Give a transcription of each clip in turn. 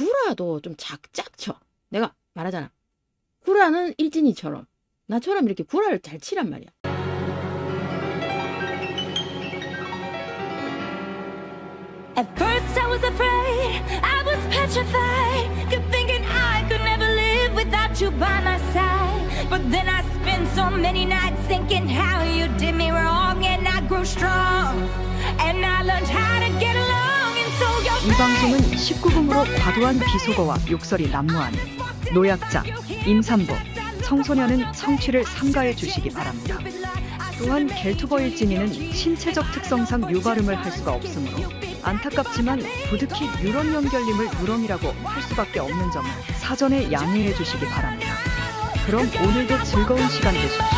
구라도 좀 작작 쳐. 내가 말하잖아. 구라는 일진이처럼 나처럼 이렇게 구라를 잘 치란 말이야. 이 방송은 19금으로 과도한 비속어와 욕설이 난무하는 노약자, 임산부, 청소년은 성취를 삼가해 주시기 바랍니다. 또한 겔투버일 진이는 신체적 특성상 유발음을 할 수가 없으므로 안타깝지만 부득이 유런 연결림을 누렁이라고 할 수밖에 없는 점을 사전에 양해해 주시기 바랍니다. 그럼 오늘도 즐거운 시간 되십시오.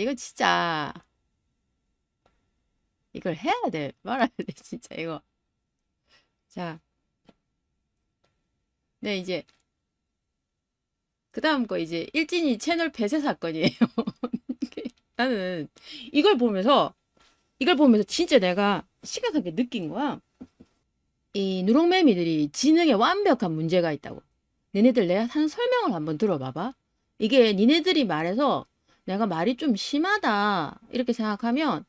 이거 진짜 이걸 해야 돼. 말아야 돼. 진짜 이거. 자. 네, 이제 그 다음 거 이제 일진이 채널 폐쇄 사건이에요. 나는 이걸 보면서 이걸 보면서 진짜 내가 심각하게 느낀 거야. 이 누렁매미들이 지능에 완벽한 문제가 있다고. 너네들 내가 한 설명을 한번 들어봐봐. 이게 니네들이 말해서 내가 말이 좀 심하다 이렇게 생각하면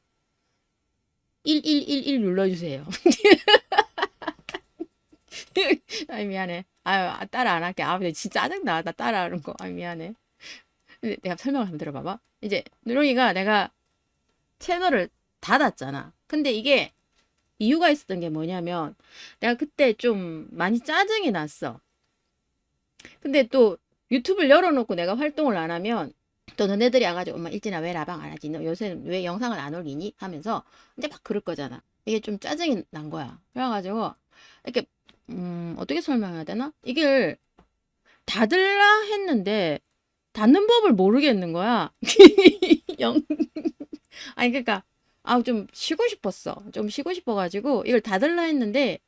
1111 눌러주세요. 아이 미안해. 아유 따라 안 할게. 아 근데 진짜 짜증나. 나 따라하는 거. 아 미안해. 근데 내가 설명을 한번 들어봐봐. 이제 누렁이가 내가 채널을 닫았잖아. 근데 이게 이유가 있었던 게 뭐냐면 내가 그때 좀 많이 짜증이 났어. 근데 또 유튜브를 열어놓고 내가 활동을 안 하면 또 너네들이 와가지고 엄마 일진아 왜 라방 안 하지? 너 요새 왜 영상을 안 올리니? 하면서 이제 막 그럴 거잖아. 이게 좀 짜증이 난 거야. 그래가지고 이렇게 음 어떻게 설명해야 되나? 이걸 닫으라 했는데 닫는 법을 모르겠는 거야. 영 아니 그러니까 아 좀 쉬고 싶었어. 좀 쉬고 싶어가지고 이걸 닫으려 했는데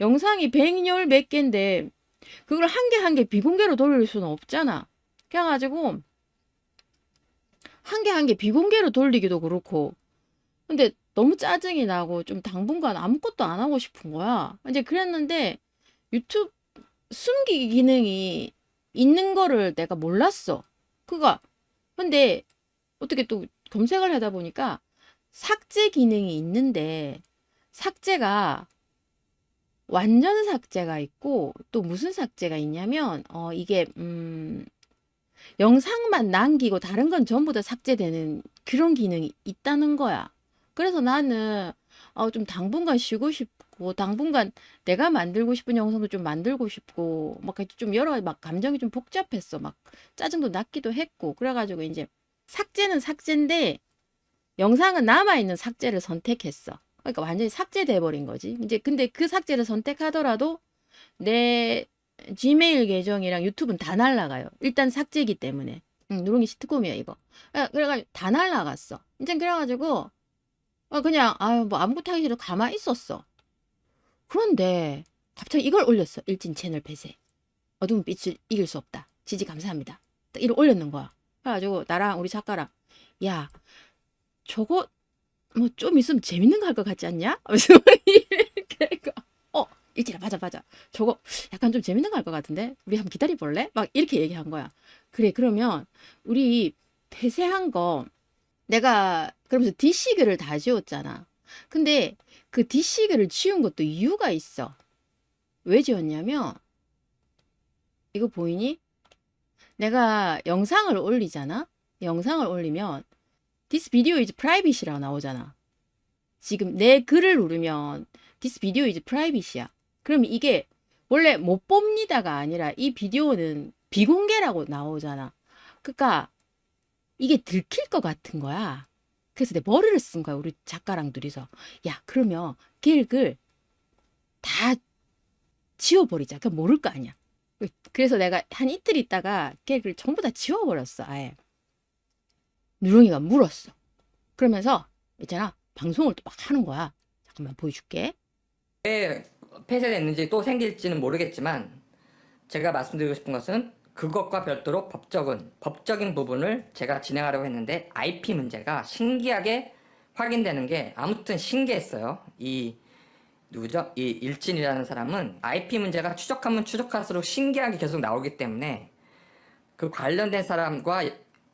영상이 백열 몇 개인데 그걸 한 개 한 개 비공개로 돌릴 수는 없잖아. 그래가지고 한 개 한 개 비공개로 돌리기도 그렇고 근데 너무 짜증이 나고 좀 당분간 아무것도 안 하고 싶은 거야. 이제 그랬는데 유튜브 숨기기 기능이 있는 거를 내가 몰랐어. 그가 근데 어떻게 또 검색을 하다 보니까 삭제 기능이 있는데 삭제가 완전 삭제가 있고 또 무슨 삭제가 있냐면 어 이게 음 영상만 남기고 다른 건 전부 다 삭제되는 그런 기능이 있다는 거야. 그래서 나는 어, 좀 당분간 쉬고 싶고 당분간 내가 만들고 싶은 영상도 좀 만들고 싶고 막 좀 여러 막 감정이 좀 복잡했어. 막 짜증도 났기도 했고 그래가지고 이제 삭제는 삭제인데 영상은 남아있는 삭제를 선택했어. 그러니까 완전히 삭제돼 버린 거지. 이제 근데 그 삭제를 선택하더라도 내 지메일 계정이랑 유튜브는 다 날라가요. 일단 삭제기 때문에. 응, 누룽이 시트콤이야 이거. 아, 그래가지고 다 날라갔어. 이제 그래가지고 어, 그냥 아유 뭐 아무것도 하기 싫어 가만히 있었어. 그런데 갑자기 이걸 올렸어. 일진 채널 폐쇄. 어두운 빛을 이길 수 없다. 지지 감사합니다. 딱 이걸 올렸는 거야. 그래가지고 나랑 우리 작가랑 야 저거 뭐 좀 있으면 재밌는 거 할 것 같지 않냐? 해가 어 일진아 맞아 맞아 저거 약간 좀 재밌는 거 할 것 같은데 우리 한번 기다려 볼래? 막 이렇게 얘기한 거야. 그래 그러면 우리 폐쇄한 거 내가 그러면서 디시그를 다 지웠잖아. 근데 그 디시그를 지운 것도 이유가 있어. 왜 지웠냐면 이거 보이니? 내가 영상을 올리잖아. 영상을 올리면 This video is private이라고 나오잖아. 지금 내 글을 누르면 This video is private이야. 그럼 이게 원래 못 봅니다가 아니라 이 비디오는 비공개라고 나오잖아. 그러니까 이게 들킬 것 같은 거야. 그래서 내 머리를 쓴 거야. 우리 작가랑 둘이서. 야, 그러면 기획을 다 지워버리자. 그럼 모를 거 아니야. 그래서 내가 한 이틀 있다가 기획을 전부 다 지워버렸어. 아예. 누룽이가 물었어. 그러면서 있잖아. 방송을 또 막 하는 거야. 잠깐만 보여줄게. 왜 폐쇄됐는지 또 생길지는 모르겠지만 제가 말씀드리고 싶은 것은 그것과 별도로 법적은 법적인 부분을 제가 진행하려고 했는데 IP 문제가 신기하게 확인되는 게 아무튼 신기했어요. 이 누구죠? 이 일진이라는 사람은 IP 문제가 추적하면 추적할수록 신기하게 계속 나오기 때문에 그 관련된 사람과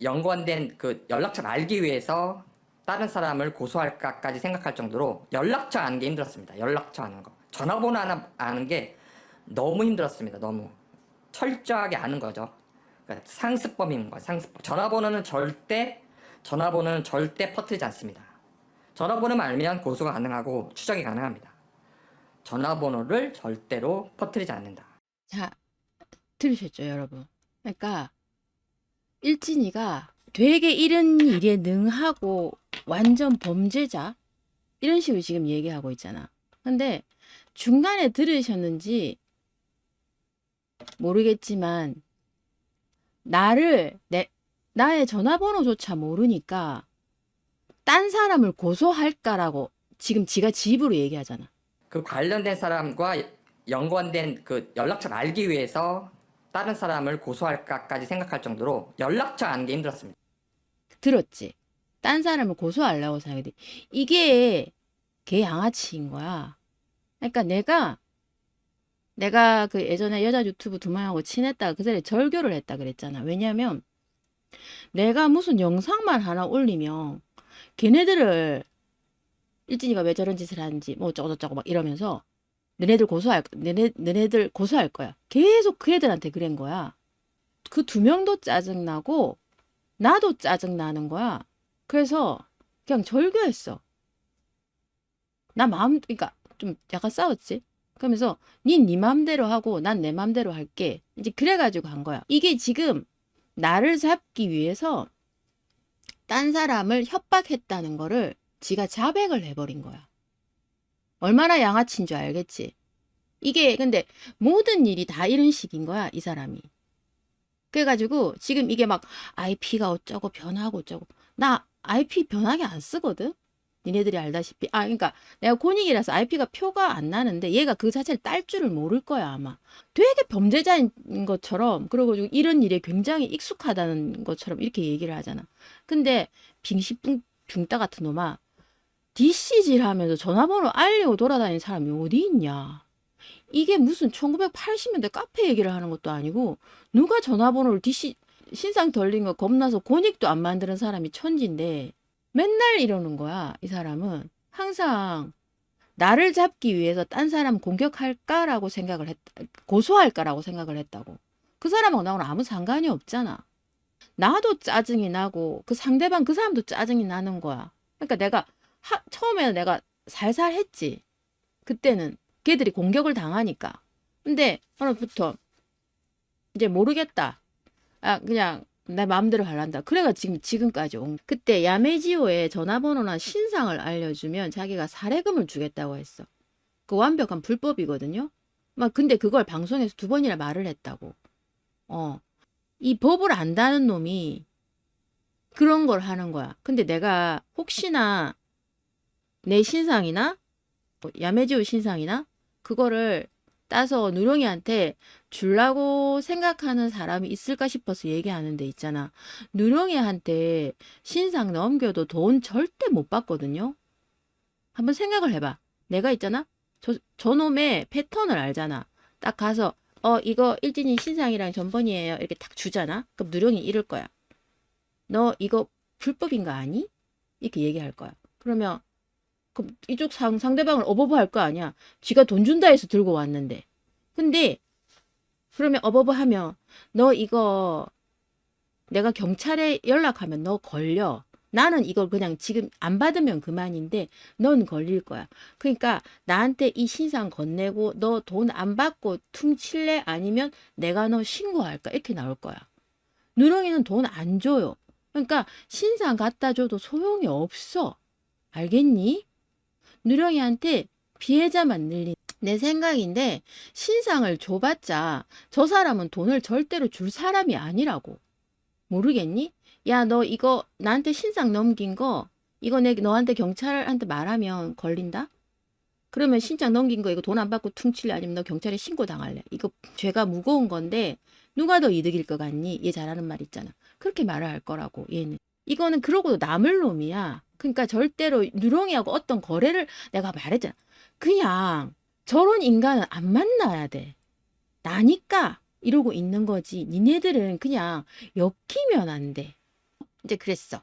연관된 그 연락처를 알기 위해서 다른 사람을 고소할까까지 생각할 정도로 연락처 아는 게 힘들었습니다. 연락처 아는 거. 전화번호 하나 아는 게 너무 힘들었습니다. 너무. 철저하게 아는 거죠. 그러니까 상습범인 거예요. 상습범. 전화번호는 절대 전화번호는 절대 퍼뜨리지 않습니다. 전화번호만 알면 고소가 가능하고 추적이 가능합니다. 전화번호를 절대로 퍼뜨리지 않는다. 자, 들으셨죠, 여러분? 그러니까 일진이가 되게 이런 일에 능하고 완전 범죄자 이런 식으로 지금 얘기하고 있잖아. 근데 중간에 들으셨는지 모르겠지만 나를 내 나의 전화번호조차 모르니까 딴 사람을 고소할까라고 지금 지가 지 입으로 얘기하잖아. 그 관련된 사람과 연관된 그 연락처를 알기 위해서 다른 사람을 고소할까까지 생각할 정도로 연락처 아는 게 힘들었습니다. 들었지? 딴 사람을 고소하려고 생각해. 이게 개 양아치인 거야. 그러니까 내가 내가 그 예전에 여자 유튜브 두 명하고 친했다가 그 자리에 절교를 했다 그랬잖아. 왜냐면 내가 무슨 영상만 하나 올리면 걔네들을 일진이가 왜 저런 짓을 하는지 뭐 어쩌고저쩌고 막 이러면서 너네들 고소할 너네 너네들 고소할 거야. 계속 그 애들한테 그런 거야. 그 두 명도 짜증 나고 나도 짜증 나는 거야. 그래서 그냥 절교했어. 나 마음 그러니까 좀 약간 싸웠지. 그러면서 니네 맘대로 하고 난 내 맘대로 할게. 이제 그래가지고 한 거야. 이게 지금 나를 잡기 위해서 딴 사람을 협박했다는 거를 지가 자백을 해버린 거야. 얼마나 양아치인 줄 알겠지? 이게 근데 모든 일이 다 이런 식인 거야, 이 사람이. 그래가지고 지금 이게 막 IP가 어쩌고 변하고 어쩌고 나 IP 변하게 안 쓰거든. 니네들이 알다시피. 아 그러니까 내가 고닉이라서 IP가 표가 안 나는데 얘가 그 자체를 딸 줄을 모를 거야 아마. 되게 범죄자인 것처럼 그러고 이런 일에 굉장히 익숙하다는 것처럼 이렇게 얘기를 하잖아. 근데 빙시뿡 붕따 같은 놈아 DC질 하면서 전화번호 알리고 돌아다니는 사람이 어디 있냐? 이게 무슨 1980년대 카페 얘기를 하는 것도 아니고 누가 전화번호를 DC 신상 덜린 거 겁나서 고닉도 안 만드는 사람이 천진데 맨날 이러는 거야. 이 사람은 항상 나를 잡기 위해서 딴 사람 공격할까라고 생각을 했 고소할까라고 생각을 했다고. 그 사람하고 나하고는 아무 상관이 없잖아. 나도 짜증이 나고 그 상대방 그 사람도 짜증이 나는 거야. 그러니까 내가 하, 처음에는 내가 살살 했지. 그때는 걔들이 공격을 당하니까. 근데 어느부터 이제 모르겠다. 아 그냥 내 마음대로 할란다. 그래가 지금 지금까지 온. 그때 야메지오의 전화번호나 신상을 알려주면 자기가 사례금을 주겠다고 했어. 그 완벽한 불법이거든요. 막 근데 그걸 방송에서 두 번이나 말을 했다고. 어. 이 법을 안다는 놈이 그런 걸 하는 거야. 근데 내가 혹시나 내 신상이나 뭐 야메지오 신상이나 그거를 따서 누렁이한테 줄라고 생각하는 사람이 있을까 싶어서 얘기하는 데 있잖아. 누렁이한테 신상 넘겨도 돈 절대 못 받거든요. 한번 생각을 해봐. 내가 있잖아. 저, 저놈의 패턴을 알잖아. 딱 가서 어 이거 일진이 신상이랑 전번이에요. 이렇게 딱 주잖아. 그럼 누렁이 이럴 거야. 너 이거 불법인 거 아니? 이렇게 얘기할 거야. 그러면 그럼 이쪽 상, 상대방을 어버버 할 거 아니야. 쥐가 돈 준다 해서 들고 왔는데. 근데 그러면 어버버 하면 너 이거 내가 경찰에 연락하면 너 걸려. 나는 이걸 그냥 지금 안 받으면 그만인데 넌 걸릴 거야. 그러니까 나한테 이 신상 건네고 너 돈 안 받고 퉁칠래 아니면 내가 너 신고할까 이렇게 나올 거야. 누렁이는 돈 안 줘요. 그러니까 신상 갖다 줘도 소용이 없어. 알겠니? 누렁이한테 피해자만 늘린 내 생각인데 신상을 줘봤자 저 사람은 돈을 절대로 줄 사람이 아니라고 모르겠니? 야 너 이거 나한테 신상 넘긴 거 이거 내 너한테 경찰한테 말하면 걸린다? 그러면 신장 넘긴 거 이거 돈 안 받고 퉁칠래 아니면 너 경찰에 신고 당할래? 이거 죄가 무거운 건데 누가 더 이득일 것 같니? 얘 잘하는 말 있잖아. 그렇게 말을 할 거라고 얘는. 이거는 그러고도 남을 놈이야. 그러니까 절대로 누렁이하고 어떤 거래를 내가 말했잖아. 그냥 저런 인간은 안 만나야 돼. 나니까 이러고 있는 거지. 니네들은 그냥 엮이면 안 돼. 이제 그랬어.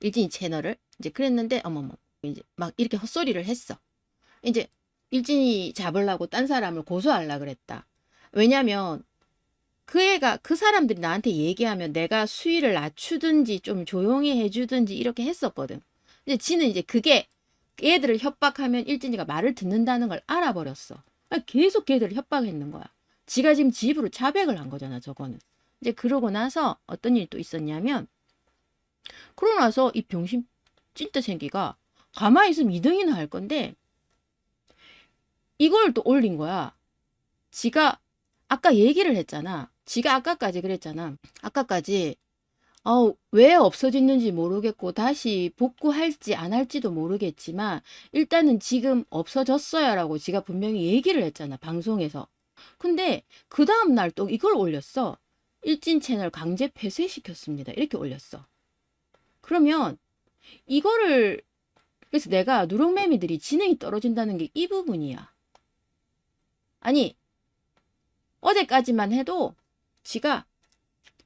일진이 채널을 이제 그랬는데 어머머 이제 막 이렇게 헛소리를 했어. 이제 일진이 잡으려고 딴 사람을 고소하려 그랬다. 왜냐면 그 애가 그 사람들이 나한테 얘기하면 내가 수위를 낮추든지 좀 조용히 해주든지 이렇게 했었거든. 이제 지는 이제 그게 얘들을 협박하면 일진이가 말을 듣는다는 걸 알아버렸어. 아니, 계속 걔들을 협박했는 거야. 지가 지금 지 입으로 자백을 한 거잖아, 저거는. 이제 그러고 나서 어떤 일이 또 있었냐면, 그러고 나서 이 병신 찐따 생기가 가만히 있으면 2등이나 할 건데, 이걸 또 올린 거야. 지가 아까 얘기를 했잖아. 지가 아까까지 그랬잖아. 아까까지 어, 왜 없어졌는지 모르겠고 다시 복구할지 안 할지도 모르겠지만 일단은 지금 없어졌어요라고 지가 분명히 얘기를 했잖아. 방송에서. 근데 그 다음 날 또 이걸 올렸어. 일진 채널 강제 폐쇄시켰습니다. 이렇게 올렸어. 그러면 이거를 그래서 내가 누렁매미들이 지능이 떨어진다는 게 이 부분이야. 아니 어제까지만 해도 지가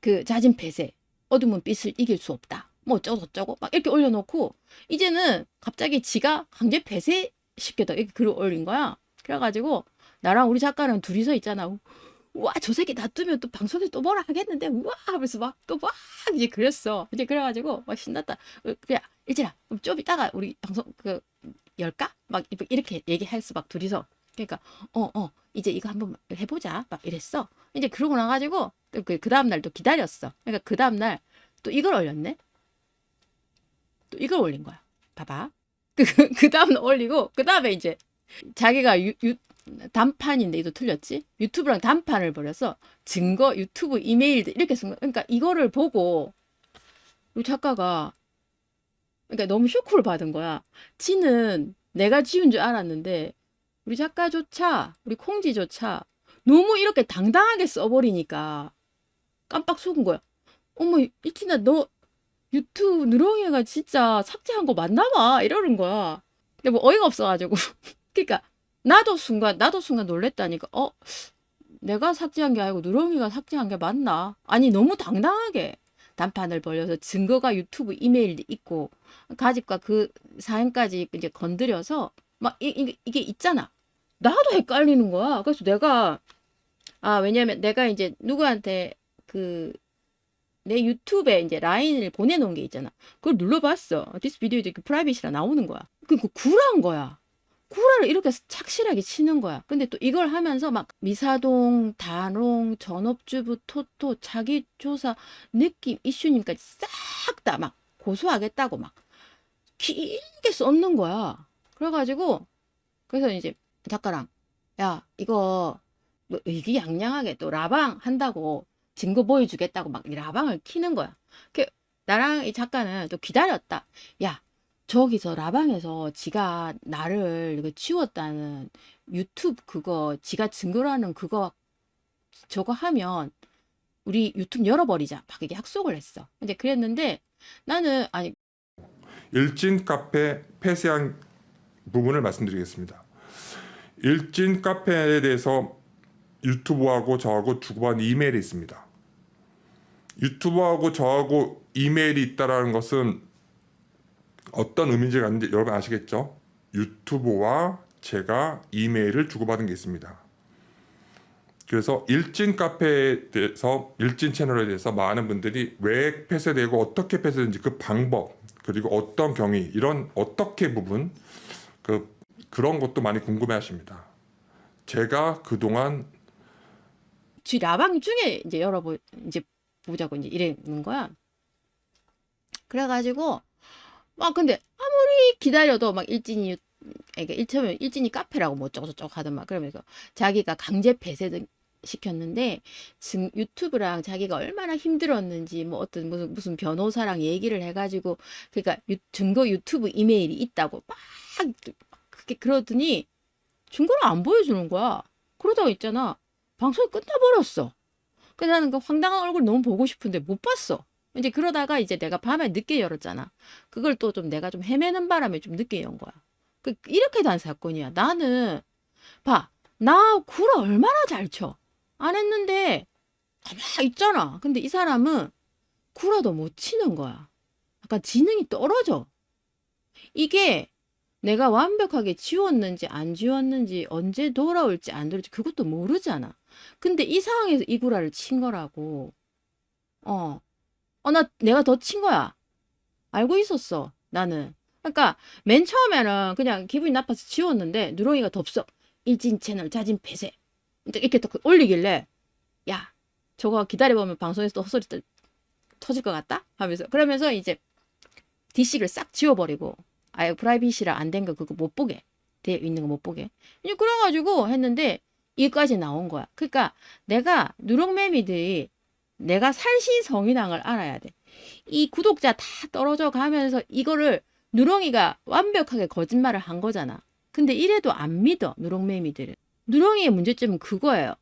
그 자진 폐쇄 어둠은 빛을 이길 수 없다. 뭐 어쩌고저쩌고 막 이렇게 올려놓고 이제는 갑자기 지가 강제 폐쇄 시켰다 이렇게 글을 올린 거야. 그래가지고 나랑 우리 작가는 둘이서 있잖아. 와 저 새끼 놔두면 또 방송에 또 뭐라 하겠는데 우와 하면서 막 또 막 이제 그랬어. 이제 그래가지고 막 신났다. 어, 그래 일진아 좀 이따가 우리 방송 그 열까? 막 이렇게 얘기했어 막 둘이서. 그러니까 어어 이제 이거 한번 해보자 막 이랬어. 이제 그러고 나가지고 그, 그 다음 날 또 기다렸어. 그러니까 그 다음 날 또 이걸 올렸네. 또 이걸 올린 거야. 봐봐. 그, 그 다음 날 올리고 그 다음에 이제 자기가 유, 유, 단판인데 이도 틀렸지? 유튜브랑 단판을 벌여서 증거 유튜브 이메일 이렇게 쓴 거. 그러니까 이거를 보고 우리 작가가 그러니까 너무 쇼크를 받은 거야. 지는 내가 지운 줄 알았는데 우리 작가조차 우리 콩지조차 너무 이렇게 당당하게 써버리니까 깜빡 속은 거야. 어머 이티나 너 유튜브 누렁이가 진짜 삭제한 거 맞나 봐 이러는 거야. 근데 뭐 어이가 없어가지고 그러니까 나도 순간 나도 순간 놀랬다니까 어 내가 삭제한 게 아니고 누렁이가 삭제한 게 맞나? 아니 너무 당당하게 단판을 벌려서 증거가 유튜브 이메일도 있고 가집과 그 사연까지 이제 건드려서 막 이, 이, 이게 있잖아. 나도 헷갈리는 거야. 그래서 내가 아 왜냐면 내가 이제 누구한테 그 내 유튜브에 이제 라인을 보내놓은 게 있잖아. 그걸 눌러봤어. 디스 비디오 이렇게 프라이빗이라 나오는 거야. 그니까 구라인 거야. 구라를 이렇게 착실하게 치는 거야. 근데 또 이걸 하면서 막 미사동, 단홍, 전업주부, 토토, 자기조사, 느낌, 이슈님까지 싹 다 막 고소하겠다고 막 길게 썼는 거야. 그래가지고 그래서 이제 작가랑 야 이거 뭐 의기양양하게 또 라방 한다고 증거 보여주겠다고 막이 라방을 키는 거야. 그 나랑 이 작가는 또 기다렸다. 야 저기서 라방에서 지가 나를 그 치웠다는 유튜브 그거 지가 증거라는 그거 저거 하면 우리 유튜브 열어버리자. 막 이게 약속을 했어. 근데 그랬는데 나는 아니 일진 카페 폐쇄한 부분을 말씀드리겠습니다. 일진 카페에 대해서 유튜브하고 저하고 주고받은 이메일이 있습니다. 유튜브하고 저하고 이메일이 있다라는 것은 어떤 의미인지 아는지 여러분 아시겠죠? 유튜브와 제가 이메일을 주고받은 게 있습니다. 그래서 일진 카페에 대해서 일진 채널에 대해서 많은 분들이 왜 폐쇄되고 어떻게 폐쇄되는지 그 방법 그리고 어떤 경위 이런 어떻게 부분 그 그런 것도 많이 궁금해 하십니다. 제가 그동안 쥐 라방 중에 이제 열어보 이제 보자고 이제 이러는 거야. 그래가지고 막 근데 아무리 기다려도 막 일진이 유- 그러니까 일처면 일진이 카페라고 뭐 어쩌고저쩌고 하더만 그러면서 자기가 강제 폐쇄 등 시켰는데 증 유튜브랑 자기가 얼마나 힘들었는지 뭐 어떤 무슨 무슨 변호사랑 얘기를 해가지고 그러니까 유, 증거 유튜브 이메일이 있다고 막 그게 그러더니 중고를 안 보여주는 거야. 그러다가 있잖아. 방송이 끝나버렸어. 그래서 나는 그 황당한 얼굴 너무 보고 싶은데 못 봤어. 이제 그러다가 이제 내가 밤에 늦게 열었잖아. 그걸 또 좀 내가 좀 헤매는 바람에 좀 늦게 연 거야. 그 이렇게 단 사건이야. 나는 봐. 나 구라 얼마나 잘 쳐. 안 했는데 가만 있잖아. 근데 이 사람은 구라도 못 치는 거야. 약간 지능이 떨어져. 이게 내가 완벽하게 지웠는지 안 지웠는지 언제 돌아올지 안 돌아올지 그것도 모르잖아. 근데 이 상황에서 이 구라를 친 거라고. 어. 어, 나 내가 더 친 거야. 알고 있었어. 나는. 그러니까 맨 처음에는 그냥 기분이 나빠서 지웠는데 누렁이가 덥석 일진 채널 자진 폐쇄 이렇게 또 올리길래 야 저거 기다려보면 방송에서 또 헛소리 들- 터질 것 같다 하면서 그러면서 이제 DC를 싹 지워버리고 아예 프라이빗이라 안 된 거 그거 못 보게 돼 있는 거 못 보게 이제 그래가지고 했는데 이까지 나온 거야 그러니까 내가 누렁매미들이 내가 살신성인왕을 알아야 돼 이 구독자 다 떨어져 가면서 이거를 누렁이가 완벽하게 거짓말을 한 거잖아. 근데 이래도 안 믿어, 누렁매미들은. 누렁이의 문제점은 그거예요.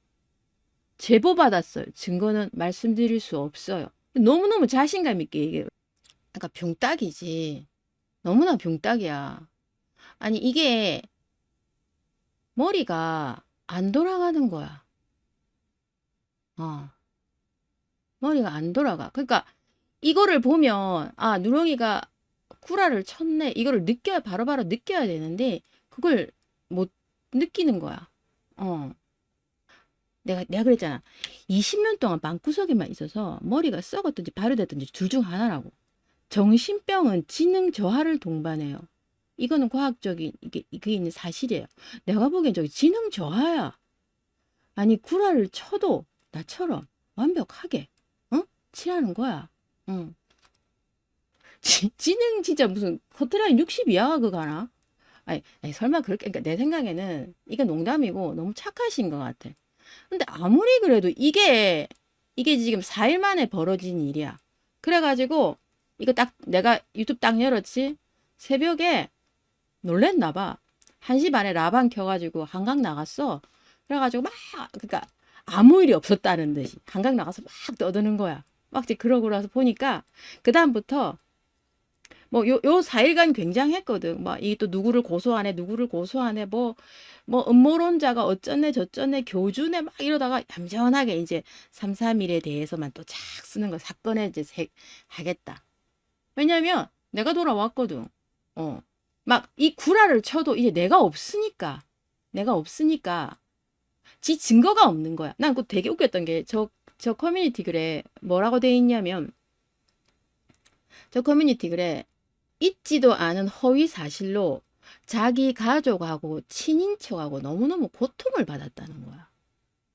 제보 받았어요. 증거는 말씀드릴 수 없어요. 너무너무 자신감 있게 얘기해요. 그러니까 병딱이지. 너무나 병딱이야. 아니, 이게 머리가 안 돌아가는 거야. 어. 머리가 안 돌아가. 그러니까 이거를 보면 아, 누렁이가 구라를 쳤네. 이거를 느껴야 바로 바로 느껴야 되는데 그걸 못 느끼는 거야. 어. 내가 내가 그랬잖아. 20년 동안 방구석에만 있어서 머리가 썩었든지 발효됐든지 둘 중 하나라고. 정신병은 지능 저하를 동반해요. 이거는 과학적인 이게 이게 있는 사실이에요. 내가 보기엔 저기 지능 저하야. 아니 구라를 쳐도 나처럼 완벽하게 어? 치라는 거야. 응. 지, 지능 진짜 무슨 커트라인 60이야 그거 하나? 아니, 아니, 설마 그렇게 그러니까 내 생각에는 이게 농담이고 너무 착하신 것 같아. 근데 아무리 그래도 이게 이게 지금 4일 만에 벌어진 일이야. 그래가지고 이거 딱 내가 유튜브 딱 열었지 새벽에 놀랬나 봐. 1시 반에 라방 켜가지고 한강 나갔어. 그래가지고 막 그러니까 아무 일이 없었다는 듯이 한강 나가서 막 떠드는 거야. 막 이제 그러고 나서 보니까 그 다음부터 뭐 요요 4일간 굉장했거든. 막 이 또 누구를 고소하네, 누구를 고소하네, 뭐뭐 음모론자가 어쩌네 저쩌네 교주네 막 이러다가 얌전하게 이제 3, 3일에 대해서만 또 착 쓰는 거 사건에 이제 세, 하겠다. 왜냐면 내가 돌아왔거든. 어. 막 이 구라를 쳐도 이제 내가 없으니까 내가 없으니까 지 증거가 없는 거야. 난 그거 되게 웃겼던 게 저 저 커뮤니티 글에 뭐라고 돼 있냐면 저 커뮤니티 글에 있지도 않은 허위 사실로 자기 가족하고 친인척하고 너무너무 고통을 받았다는 거야.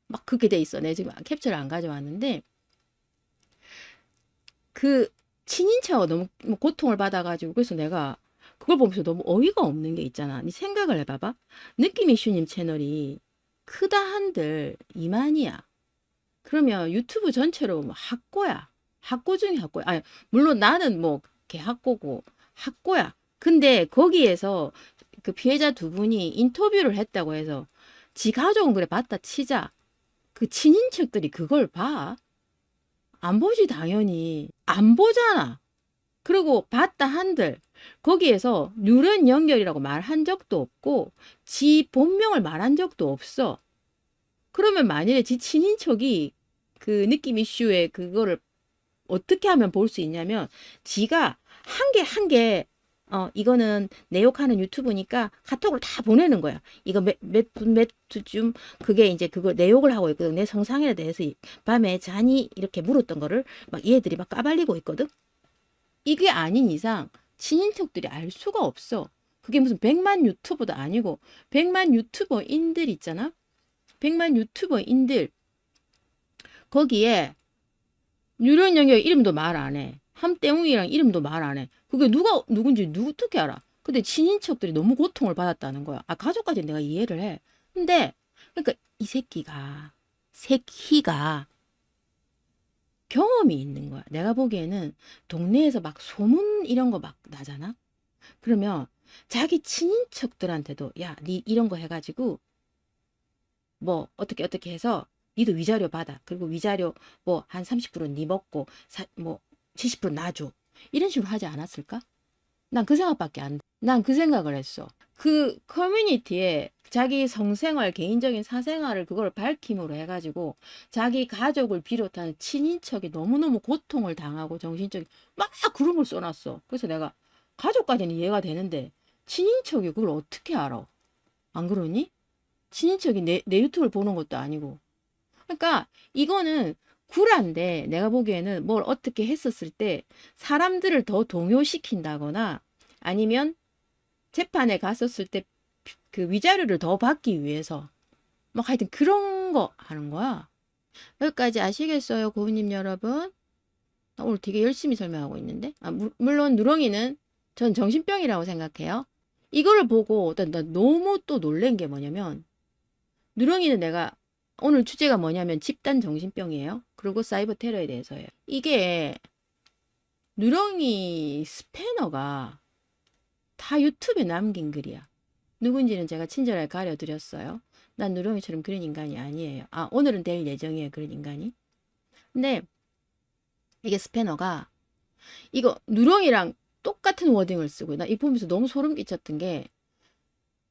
막 그렇게 돼 있어. 내 지금 캡처를 안 가져왔는데 그 친인척하고 너무 뭐 고통을 받아가지고 그래서 내가 그걸 보면서 너무 어이가 없는 게 있잖아. 네 생각을 해봐봐. 느낌 이슈님 채널이 크다 한들 이만이야. 그러면 유튜브 전체로 뭐 학고야. 학고 중에 학고야. 아니, 물론 나는 뭐 개학고고 학고야. 근데 거기에서 그 피해자 두 분이 인터뷰를 했다고 해서 지 가족은 그래 봤다 치자. 그 친인척들이 그걸 봐. 안 보지 당연히. 안 보잖아. 그리고 봤다 한들 거기에서 뉴런 연결이라고 말한 적도 없고 지 본명을 말한 적도 없어. 그러면 만일에 지 친인척이 그 느낌 이슈에 그거를 어떻게 하면 볼 수 있냐면 지가 한 개 한개 어 이거는 내 욕하는 유튜브니까 카톡을 다 보내는 거야. 이거 몇 몇 분몇 쯤 그게 이제 그거 내 욕을 하고 있거든. 내 성상에 대해서 이- 밤에 자니 이렇게 물었던 거를 막 얘들이 막 까발리고 있거든. 이게 아닌 이상 친인척들이 알 수가 없어. 그게 무슨 백만 유튜버도 아니고 백만 유튜버인들 있잖아. 백만 유튜버인들 거기에 유령 영역 이름도 말 안 해. 함땡웅이랑 이름도 말 안 해. 그게 누가 누군지 누구 어떻게 알아? 근데 친인척들이 너무 고통을 받았다는 거야. 아 가족까지 내가 이해를 해. 근데 그러니까 이 새끼가 새끼가 경험이 있는 거야. 내가 보기에는 동네에서 막 소문 이런 거 막 나잖아. 그러면 자기 친인척들한테도 야, 니 이런 거 해가지고 뭐 어떻게 어떻게 해서 니도 위자료 받아. 그리고 위자료 뭐 한 30%니 먹고 사, 뭐70% 놔줘. 이런 식으로 하지 않았을까? 난 그 생각밖에 안. 난 그 생각을 했어. 그 커뮤니티에 자기 성생활, 개인적인 사생활을 그걸 밝힘으로 해가지고 자기 가족을 비롯한 친인척이 너무너무 고통을 당하고 정신적인 막 그런 걸 써놨어. 그래서 내가 가족까지는 이해가 되는데 친인척이 그걸 어떻게 알아? 안 그러니? 친인척이 내, 내 유튜브를 보는 것도 아니고. 그러니까 이거는 구라인데 내가 보기에는 뭘 어떻게 했었을 때 사람들을 더 동요시킨다거나 아니면 재판에 갔었을 때 그 위자료를 더 받기 위해서 막 하여튼 그런 거 하는 거야. 여기까지 아시겠어요, 고객님 여러분? 나 오늘 되게 열심히 설명하고 있는데. 아, 물, 물론 누렁이는 전 정신병이라고 생각해요. 이거를 보고 나, 나 너무 또 놀란 게 뭐냐면 누렁이는 내가 오늘 주제가 뭐냐면 집단 정신병이에요. 그리고 사이버 테러에 대해서예요. 이게 누렁이 스패너가 다 유튜브에 남긴 글이야. 누군지는 제가 친절하게 가려드렸어요. 난 누렁이처럼 그런 인간이 아니에요. 아, 오늘은 될 예정이에요. 그런 인간이. 근데 이게 스패너가 이거 누렁이랑 똑같은 워딩을 쓰고 나 이 보면서 너무 소름 끼쳤던 게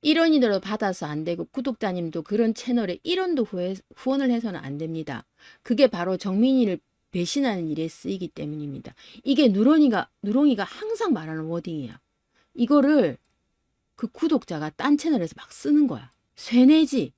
1원이라도 받아서 안 되고 구독자님도 그런 채널에 1원도 후회, 후원을 해서는 안 됩니다. 그게 바로 정민이를 배신하는 일에 쓰이기 때문입니다. 이게 누렁이가 누렁이가 항상 말하는 워딩이야. 이거를 그 구독자가 딴 채널에서 막 쓰는 거야. 쇠내지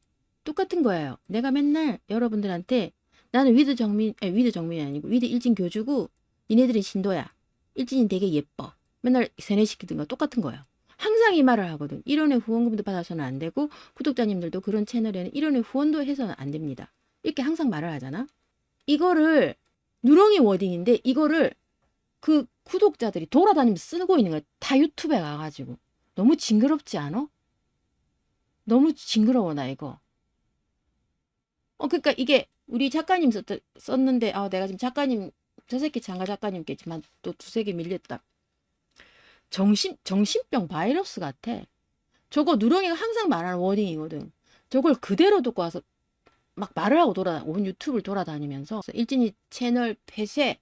똑같은 거예요. 내가 맨날 여러분들한테 나는 위드 정민 아니 위드 정민이 아니고 위드 일진 교주고 니네들이 신도야. 일진이 되게 예뻐. 맨날 세뇌시키던 거 똑같은 거예요. 항상 이 말을 하거든. 1원의 후원금도 받아서는 안 되고 구독자님들도 그런 채널에는 1원의 후원도 해서는 안 됩니다. 이렇게 항상 말을 하잖아. 이거를 누렁이 워딩인데 이거를 그 구독자들이 돌아다니면서 쓰고 있는 거야. 다 유튜브에 가가지고. 너무 징그럽지 않아? 너무 징그러워 나 이거. 어 그러니까 이게 우리 작가님 썼, 썼는데 아 내가 지금 작가님 저 새끼 장가 작가님께 지만 또 두세 개 밀렸다. 정신 정신병 바이러스 같아. 저거 누렁이가 항상 말하는 워딩이거든. 저걸 그대로 듣고 와서 막 말을 하고 돌아 온 유튜브를 돌아다니면서 일진이 채널 폐쇄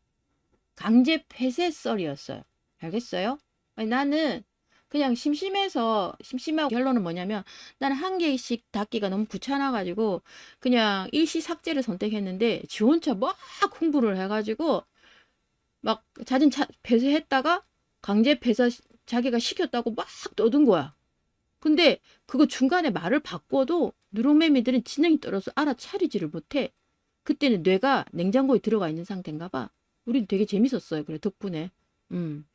강제 폐쇄 썰이었어요. 알겠어요? 아니, 나는 그냥 심심해서 심심하고 결론은 뭐냐면 나는 한 개씩 닫기가 너무 귀찮아가지고 그냥 일시 삭제를 선택했는데 지 혼자 막 홍보를 해가지고 막 자진 차, 폐쇄했다가 강제 폐쇄 자기가 시켰다고 막 떠든 거야. 근데 그거 중간에 말을 바꿔도 누렁매미들은 지능이 떨어서 알아차리지를 못해. 그때는 뇌가 냉장고에 들어가 있는 상태인가 봐. 우린 되게 재밌었어요. 그래 덕분에. 음.